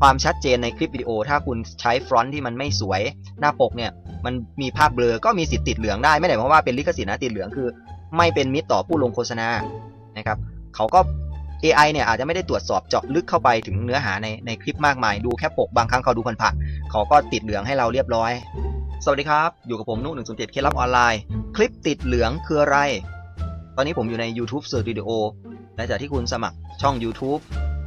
ความชัดเจนในคลิปวิดีโอ ถ้าคุณใช้ฟรอนต์ที่มันไม่สวยหน้าปกเนี่ยมันมีภาพเบลอ ก็มีสิทธิ์ติดเหลืองได้ไม่ได้หมายความว่าเป็นลิขสิทธิ์นะติดเหลืองคือ ไม่เป็นมิตรต่อผู้ลงโฆษณานะครับเขาก็ AI เนี่ยอาจจะไม่ได้ตรวจสอบเจาะลึกเข้าไปถึงเนื้อหาในในคลิปมากมาย ดูแค่ปกบางครั้งเขาดูผ่านๆเขาก็ติดเหลืองให้เราเรียบร้อย สวัสดีครับ อยู่กับผมนุ107เคล็ดลับออนไลน์ คลิปติดเหลืองคืออะไร ตอนนี้ผมอยู่ใน YouTube Search Video หลังจากที่คุณสมัครช่อง YouTube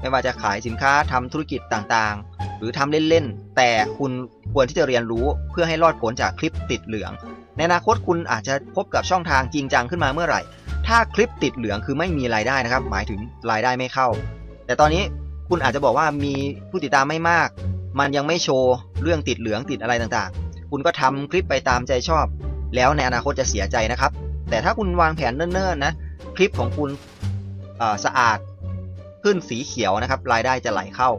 ไม่ว่าจะขายสินค้าทำธุรกิจต่างๆ หรือทำเล่นๆ แต่คุณควรที่จะเรียนรู้เพื่อให้รอดพ้นจากคลิปติดเหลือง ในอนาคตคุณอาจจะพบกับช่องทางจริงจังขึ้นมาเมื่อไหร่ ถ้าคลิปติดเหลืองคือไม่มีรายได้นะครับ หมายถึงรายได้ไม่เข้า แต่ตอนนี้คุณอาจจะบอกว่ามีผู้ติดตามไม่มาก มันยังไม่โชว์เรื่องติดเหลืองติดอะไรต่างๆ คุณก็ทำคลิปไปตามใจชอบ แล้วในอนาคตจะเสียใจนะครับ แต่ถ้าคุณวางแผนเนิ่นๆนะคลิปของคุณสะอาด ขึ้นสีเขียวนะครับ รายได้จะไหลเข้า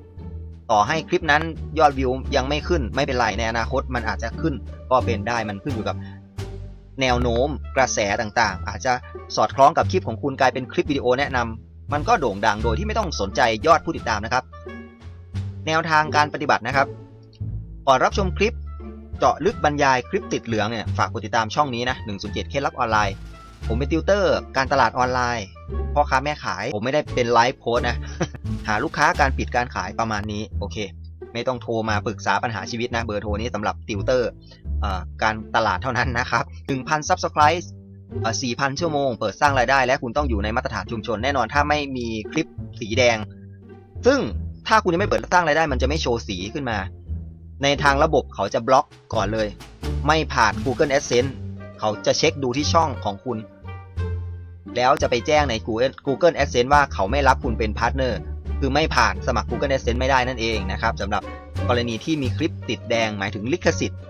ต่อให้คลิปนั้นยอดวิวยังไม่ขึ้นไม่เป็นไรในอนาคตมันอาจจะขึ้นก็เป็นได้มันขึ้นอยู่กับแนวโน้มกระแสต่างๆ อาจจะสอดคล้องกับคลิปของคุณกลายเป็นคลิปวิดีโอแนะนำมันก็โด่งดังโดยที่ไม่ต้องสนใจยอดผู้ติดตามนะครับ แนวทางการปฏิบัตินะครับ ก่อนรับชมคลิป เจาะลึกบรรยายคลิปติดเหลืองเนี่ยฝากกดติดตามช่องนี้นะ107เคล็ดลับออนไลน์ ผมเป็นติวเตอร์ การตลาดออนไลน์ พ่อค้าแม่ขาย ผมไม่ได้เป็นไลฟ์โค้ดนะ หาลูกค้าการปิดการขายประมาณนี้ โอเค ไม่ต้องโทรมาปรึกษาปัญหาชีวิตนะ เบอร์โทรนี้สำหรับติวเตอร์การตลาดเท่านั้นนะครับ1,000 Subscribe อ่4,000 ชั่วโมง เปิดสร้างรายได้ และคุณต้องอยู่ในมาตรฐานชุมชนแน่นอนถ้าไม่มีคลิปสีแดง ซึ่งถ้าคุณยังไม่เปิดสร้างรายได้มันจะไม่โชว์สีขึ้นมา ในทางระบบเขาจะบล็อกก่อนเลย ไม่ผ่าน Google AdSense เขาจะเช็คดูที่ช่องของคุณ แล้วจะไปแจ้งใน Google Google AdSense ว่าเขาไม่รับคุณเป็นพาร์ทเนอร์คือไม่ผ่านสมัคร Google AdSense ไม่ได้นั่นเองนะครับสำหรับกรณีที่มีคลิปติดแดงหมายถึงลิขสิทธิ์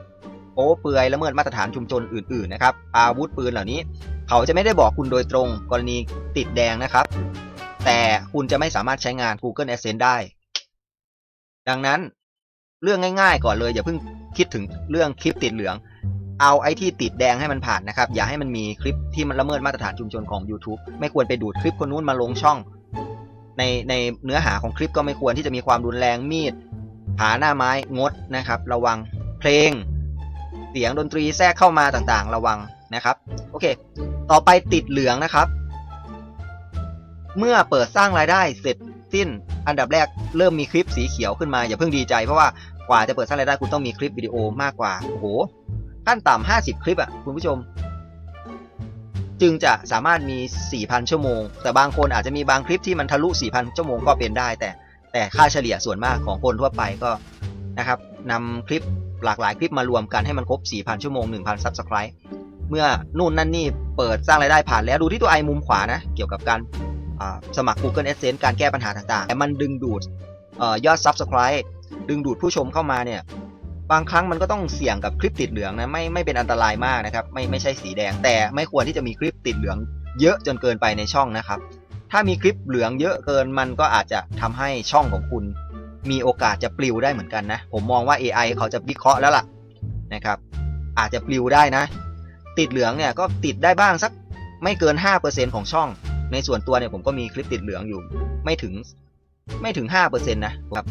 โป๊เปลือยละเมิดมาตรฐานชุมชนอื่นๆนะครับอาวุธปืนเหล่านี้ เขาจะไม่ได้บอกคุณโดยตรงกรณีติดแดงนะครับ แต่คุณจะไม่สามารถใช้งาน Google AdSense ได้ ดังนั้นเรื่องง่าย ๆ ก่อนเลยอย่าเพิ่งคิดถึงเรื่องคลิปติดเหลือง เอาไอ้ที่ติดแดงให้มันผ่านนะครับ อย่าให้มันมีคลิปที่มันละเมิดมาตรฐานชุมชนของ YouTube ไม่ควรไปดูดคลิปคนนู้นมาลงช่อง ในในเนื้อหาของคลิปก็ไม่ควรที่จะมีความรุนแรงมีดผาหน้าไม้งดนะครับ ระวังเพลง เสียงดนตรีแทรกเข้ามาต่างๆ ระวังนะครับโอเค ต่อไปติดเหลืองนะครับ เมื่อเปิดสร้างรายได้เสร็จสิ้น อันดับแรกเริ่มมีคลิปสีเขียวขึ้นมาอย่าเพิ่งดีใจเพราะว่ากว่าจะเปิดสร้างรายได้คุณต้องมีคลิปวิดีโอมากกว่าโอ้โห ขั้นต่ำ50 คลิปอะคุณผู้ชม จึงจะสามารถมี 4,000 ชั่วโมง แต่บางคนอาจจะมีบางคลิปที่มันทะลุ 4,000 ชั่วโมงก็เป็นได้ แต่แต่ค่าเฉลี่ยส่วนมากของคนทั่วไปก็นะครับนำคลิปหลากหลายคลิปมารวมกันให้มันครบ 4,000 ชั่วโมง 1,000 Subscribe เมื่อนู่นนั่นนี่เปิดสร้างรายได้ผ่านแล้วดูที่ตัวไอมุมขวานะ เกี่ยวกับการสมัคร Google AdSense การแก้ปัญหาต่างๆ แต่มันดึงดูดออยอด Subscribe ดึงดูดผู้ชมเข้ามาเนี่ย บางครั้งมันก็ต้องเสี่ยงกับคลิปติดเหลืองนะไม่ไม่เป็นอันตรายมากนะครับไม่ไม่ใช่สีแดง แต่ไม่ควรที่จะมีคลิปติดเหลือง เยอะจนเกินไปในช่องนะครับ ถ้ามีคลิปเหลืองเยอะเกินมันก็อาจจะทำให้ช่องของคุณ มีโอกาสจะปลิวได้เหมือนกันนะ ผมมองว่า AI เขาจะวิเคราะห์แล้วล่ะนะครับ อาจจะปลิวได้นะ ติดเหลืองเนี่ยก็ติดได้บ้างสักไม่เกิน 5%ของช่อง ในส่วนตัวเนี่ยผมก็มีคลิปติดเหลืองอยู่ ไม่ถึงไม่ถึง5%นะครับ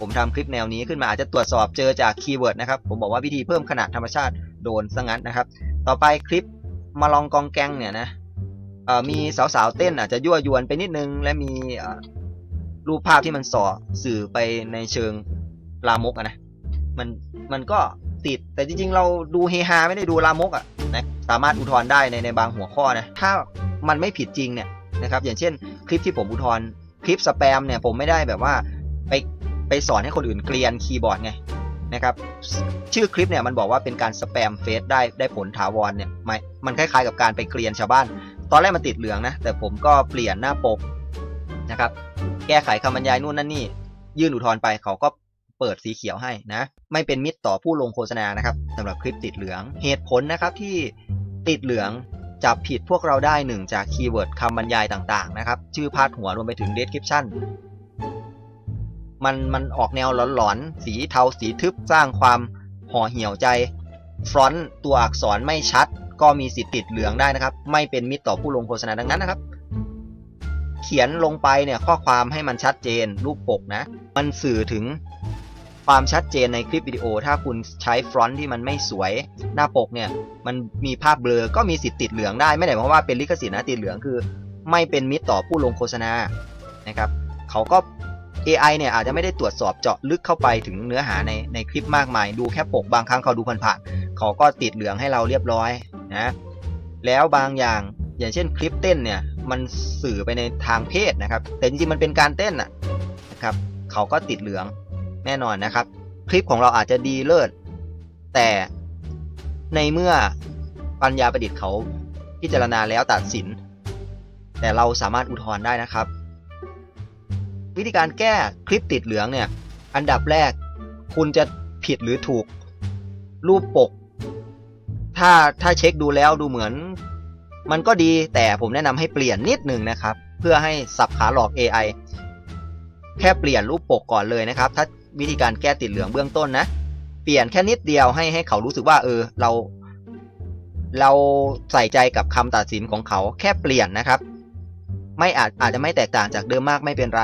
ผมทำคลิปแนวนี้ขึ้นมาอาจจะตรวจสอบเจอจากคีย์เวิร์ดนะครับ ผมบอกว่าวิธีเพิ่มขนาดธรรมชาติโดนซะงั้นนะครับ ต่อไปคลิปมาลองกองแกงเนี่ยนะมีสาวๆเต้นอาจจะยั่วยวนไปนิดนึง และมีรูปภาพที่มันส่อสื่อไปในเชิงลามกนะมันมันก็ติดแต่จริงๆ เราดูเฮฮาไม่ได้ดูลามกอะนะสามารถอุทธรณ์ได้ในในบางหัวข้อนะถ้ามันไม่ผิดจริงเนี่ยนะครับอย่างเช่นคลิปที่ผมอุทธรณ์คลิปสแปมเนี่ยผมไม่ได้แบบว่า ไปสอนให้คนอื่นเกลียนคีย์บอร์ดไงนะครับชื่อคลิปเนี่ยมันบอกว่าเป็นการสแปมเฟซได้ได้ผลถาวรเนี่ยไม่มันคล้ายๆกับการไปเกลียนชาวบ้าน ตอนแรกมันติดเหลืองนะแต่ผมก็เปลี่ยนหน้าปกนะครับแก้ไขคำบรรยายนู่นนั่นนี่ ยื่นอุทธรณ์ไปเขาก็เปิดสีเขียวให้นะ ไม่เป็นมิตรต่อผู้ลงโฆษณานะครับสำหรับคลิปติดเหลืองเหตุผลนะครับที่ติดเหลืองจับผิดพวกเราได้หนึ่งจากคีย์เวิร์ดคำบรรยายต่างๆนะครับชื่อพาดหัวรวมไปถึง description มันมันออกแนวหลอนๆ สีเทาสีทึบสร้างความห่อเหี่ยวใจ ฟรอนต์ตัวอักษรไม่ชัด ก็มีสิทธิ์ติดเหลืองได้นะครับ ไม่เป็นมิตรต่อผู้ลงโฆษณาดังนั้นนะครับ เขียนลงไปเนี่ยข้อความให้มันชัดเจนรูปปกนะ มันสื่อถึงความชัดเจนในคลิปวิดีโอ ถ้าคุณใช้ฟรอนต์ที่มันไม่สวย หน้าปกเนี่ยมันมีภาพเบลอ ก็มีสิทธิ์ติดเหลืองได้ ไม่ได้หมายความว่าเป็นลิขสิทธิ์นะติดเหลืองคือ ไม่เป็นมิตรต่อผู้ลงโฆษณานะครับ เขาก็ AI เนี่ยอาจจะไม่ได้ตรวจสอบเจาะลึกเข้าไปถึงเนื้อหาในในคลิปมากมาย ดูแค่ปกบางครั้งเขาดูผ่านๆเขาก็ติดเหลืองให้เราเรียบร้อยนะแล้วบางอย่างอย่างเช่นคลิปเต้นเนี่ยมันสื่อไปในทางเพศนะครับ แต่จริงๆมันเป็นการเต้นนะครับเขาก็ติดเหลืองแน่นอนนะครับ คลิปของเราอาจจะดีเลิศแต่ในเมื่อปัญญาประดิษฐ์เขาพิจารณาแล้วตัดสิน แต่เราสามารถอุทธรณ์ได้นะครับ วิธีการแก้คลิปติดเหลืองเนี่ย อันดับแรก คุณจะผิดหรือถูก รูปปก ถ้าถ้าเช็คดูแล้วดูเหมือน มันก็ดีแต่ผมแนะนำให้เปลี่ยนนิดหนึ่งนะครับ เพื่อให้สับขาหลอก AI แค่เปลี่ยนรูปปกก่อนเลยนะครับ ถ้าวิธีการแก้ติดเหลืองเบื้องต้นนะ เปลี่ยนแค่นิดเดียวให้ให้เขารู้สึกว่า เออ เรา เราใส่ใจกับคำตัดสินของเขาแค่เปลี่ยนนะครับ ไม่อาจอาจจะไม่แตกต่างจากเดิมมากไม่เป็นไร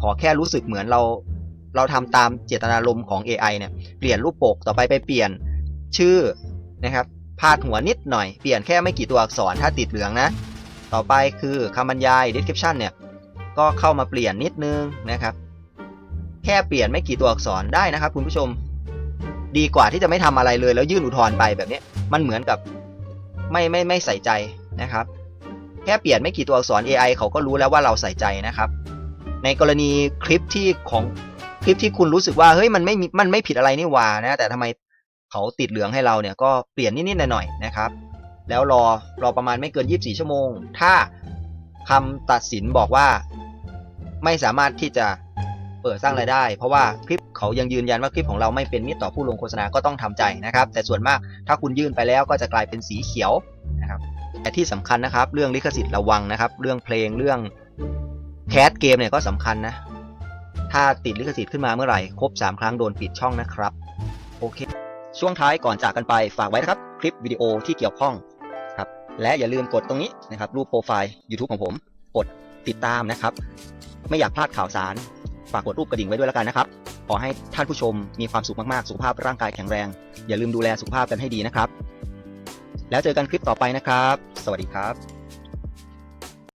ขอแค่รู้สึกเหมือนเรา เราทำตามเจตนารมณ์ของ AI เนี่ยเปลี่ยนรูปปกต่อไปไปเปลี่ยนชื่อนะครับพาดหัวนิดหน่อยเปลี่ยนแค่ไม่กี่ตัวอักษรถ้าติดเหลืองนะ ต่อไปคือคำบรรยาย description เนี่ยก็เข้ามาเปลี่ยนนิดนึงนะครับ แค่เปลี่ยนไม่กี่ตัวอักษรได้นะครับ คุณผู้ชม ดีกว่าที่จะไม่ทำอะไรเลยแล้วยื่นอุทธรณ์ไปแบบนี้มันเหมือนกับไม่ไม่ไม่ใส่ใจนะครับ แค่เปลี่ยนไม่กี่ตัวอักษร AI เขาก็รู้แล้วว่าเราใส่ใจนะครับ ในกรณีคลิปที่ของคลิปที่คุณรู้สึกว่าเฮ้ยมันไม่มันไม่ผิดอะไรนี่หว่านะแต่ทำไมเขาติดเหลืองให้เราเนี่ยก็เปลี่ยนนิดๆหน่อยๆนะครับ แล้วรอรอประมาณไม่เกิน 24 ชั่วโมง ถ้าคำตัดสินบอกว่าไม่สามารถที่จะเปิดสร้างรายได้ เพราะว่าคลิปเขายังยืนยันว่าคลิปของเราไม่เป็นมิตรต่อผู้ลงโฆษณาก็ต้องทำใจนะครับ แต่ส่วนมากถ้าคุณยื่นไปแล้วก็จะกลายเป็นสีเขียว แต่ที่สำคัญนะครับ เรื่องลิขสิทธิ์ระวังนะครับ เรื่องเพลงเรื่องแคสเกมเนี่ยก็สำคัญนะ ถ้าติดลิขสิทธิ์ขึ้นมาเมื่อไหร่ครบ 3 ครั้งโดนปิดช่องนะครับ โอเค ช่วงท้ายก่อนจากกันไปฝากไว้นะครับ คลิปวิดีโอที่เกี่ยวข้องครับ และอย่าลืมกดตรงนี้นะครับ รูปโปรไฟล์ YouTube ของผม กดติดตามนะครับ ไม่อยากพลาดข่าวสาร ฝากกดรูปกระดิ่งไว้ด้วยแล้วกันนะครับขอให้ท่านผู้ชมมีความสุขมากๆ สุขภาพร่างกายแข็งแรง อย่าลืมดูแลสุขภาพกันให้ดีนะครับ แล้วเจอกันคลิปต่อไปนะครับ สวัสดีครับ